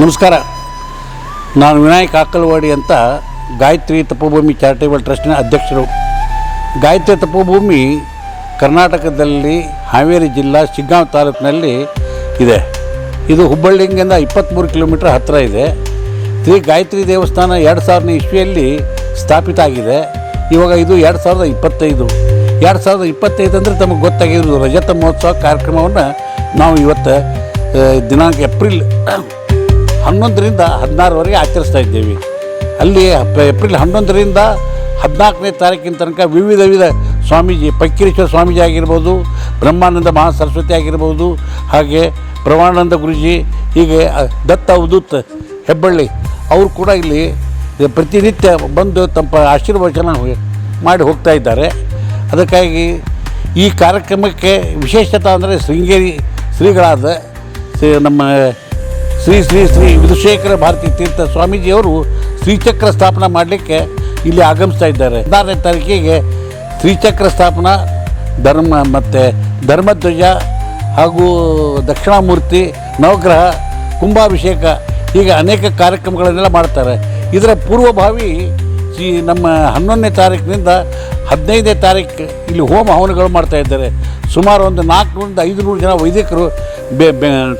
ನಮಸ್ಕಾರ. ನಾನು ವಿನಾಯಕ್ ಆಕಲ್ವಾಡಿ ಅಂತ ಗಾಯತ್ರಿ ತಪೋಭೂಮಿ ಚಾರಿಟೇಬಲ್ ಟ್ರಸ್ಟಿನ ಅಧ್ಯಕ್ಷರು. ಗಾಯತ್ರಿ ತಪೋಭೂಮಿ ಕರ್ನಾಟಕದಲ್ಲಿ ಹಾವೇರಿ ಜಿಲ್ಲಾ ಶಿಗ್ಗಾಂವ್ ತಾಲೂಕಿನಲ್ಲಿ ಇದೆ. ಇದು ಹುಬ್ಬಳ್ಳಿಯಿಂದ ಇಪ್ಪತ್ತ್ಮೂರು ಕಿಲೋಮೀಟ್ರ್ ಹತ್ತಿರ ಇದೆ. ಶ್ರೀ ಗಾಯತ್ರಿ ದೇವಸ್ಥಾನ ಎರಡು ಸಾವಿರನೇ ಇಸ್ವಿಯಲ್ಲಿ ಸ್ಥಾಪಿತ ಆಗಿದೆ. ಇವಾಗ ಇದು ಎರಡು ಸಾವಿರದ ಇಪ್ಪತ್ತೈದು. ಎರಡು ಸಾವಿರದ ಇಪ್ಪತ್ತೈದು ಅಂದರೆ ತಮಗೆ ಗೊತ್ತಾಗಿರೋದು ರಜತ ಮಹೋತ್ಸವ ಕಾರ್ಯಕ್ರಮವನ್ನು ನಾವು ಇವತ್ತು ದಿನಾಂಕ ಏಪ್ರಿಲ್ ಹನ್ನೊಂದರಿಂದ ಹದಿನಾರವರೆಗೆ ಆಚರಿಸ್ತಾ ಇದ್ದೇವೆ. ಅಲ್ಲಿ ಏಪ್ರಿಲ್ ಹನ್ನೊಂದರಿಂದ ಹದಿನಾಲ್ಕನೇ ತಾರೀಕಿನ ತನಕ ವಿವಿಧ ವಿಧ ಸ್ವಾಮೀಜಿ ಪಕ್ಕೀರೇಶ್ವರ ಸ್ವಾಮೀಜಿ ಆಗಿರ್ಬೋದು, ಬ್ರಹ್ಮಾನಂದ ಮಹಾ ಸರಸ್ವತಿ ಆಗಿರ್ಬೋದು, ಹಾಗೆ ಪ್ರವಾನಂದ ಗುರುಜಿ, ಹೀಗೆ ದತ್ತ ಉದುತ್ ಹೆಬ್ಬಳ್ಳಿ, ಅವರು ಕೂಡ ಇಲ್ಲಿ ಪ್ರತಿನಿತ್ಯ ಬಂದು ತಮ್ಮ ಆಶೀರ್ವಚನ ಮಾಡಿ ಹೋಗ್ತಾ ಇದ್ದಾರೆ. ಅದಕ್ಕಾಗಿ ಈ ಕಾರ್ಯಕ್ರಮಕ್ಕೆ ವಿಶೇಷತೆ ಅಂದರೆ ಶೃಂಗೇರಿ ಶ್ರೀಗಳಾದ ಶ್ರೀ- ನಮ್ಮ ಶ್ರೀ ಶ್ರೀ ಶ್ರೀ ವಿಧುಶೇಖರ ಭಾರತಿ ತೀರ್ಥ ಸ್ವಾಮೀಜಿಯವರು ಶ್ರೀಚಕ್ರ ಸ್ಥಾಪನೆ ಮಾಡಲಿಕ್ಕೆ ಇಲ್ಲಿ ಆಗಮಿಸ್ತಾ ಇದ್ದಾರೆ. ಹದಿನಾರನೇ ತಾರೀಕಿಗೆ ಶ್ರೀಚಕ್ರ ಸ್ಥಾಪನಾ, ಧರ್ಮ ಮತ್ತು ಧರ್ಮಧ್ವಜ ಹಾಗೂ ದಕ್ಷಿಣಾಮೂರ್ತಿ, ನವಗ್ರಹ, ಕುಂಭಾಭಿಷೇಕ ಹೀಗೆ ಅನೇಕ ಕಾರ್ಯಕ್ರಮಗಳನ್ನೆಲ್ಲ ಮಾಡ್ತಾರೆ. ಇದರ ಪೂರ್ವಭಾವಿ ಈ ನಮ್ಮ ಹನ್ನೊಂದನೇ ತಾರೀಕಿನಿಂದ ಹದಿನೈದನೇ ತಾರೀಕು ಇಲ್ಲಿ ಹೋಮ ಹವನಗಳು ಮಾಡ್ತಾ ಇದ್ದಾರೆ. ಸುಮಾರು ಒಂದು ನಾಲ್ಕರಿಂದ ಐದುನೂರು ಜನ ವೈದಿಕರು ಬೆ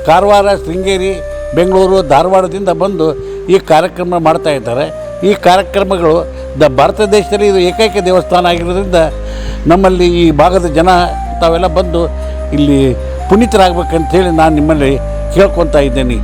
ಕಾರವಾರ, ಶೃಂಗೇರಿ ಬೆಂಗಳೂರು ಧಾರವಾಡದಿಂದ ಬಂದು ಈ ಕಾರ್ಯಕ್ರಮ ಮಾಡ್ತಾ ಇದ್ದಾರೆ. ಈ ಕಾರ್ಯಕ್ರಮಗಳು ದ ಭಾರತ ದೇಶದಲ್ಲಿ ಇದು ಏಕೈಕ ದೇವಸ್ಥಾನ ಆಗಿರೋದ್ರಿಂದ ನಮ್ಮಲ್ಲಿ ಈ ಭಾಗದ ಜನ ತಾವೆಲ್ಲ ಬಂದು ಇಲ್ಲಿ ಪುನೀತರಾಗಬೇಕಂತೇಳಿ ನಾನು ನಿಮ್ಮಲ್ಲಿ ಕೇಳ್ಕೊತಾ ಇದ್ದೇನೆ.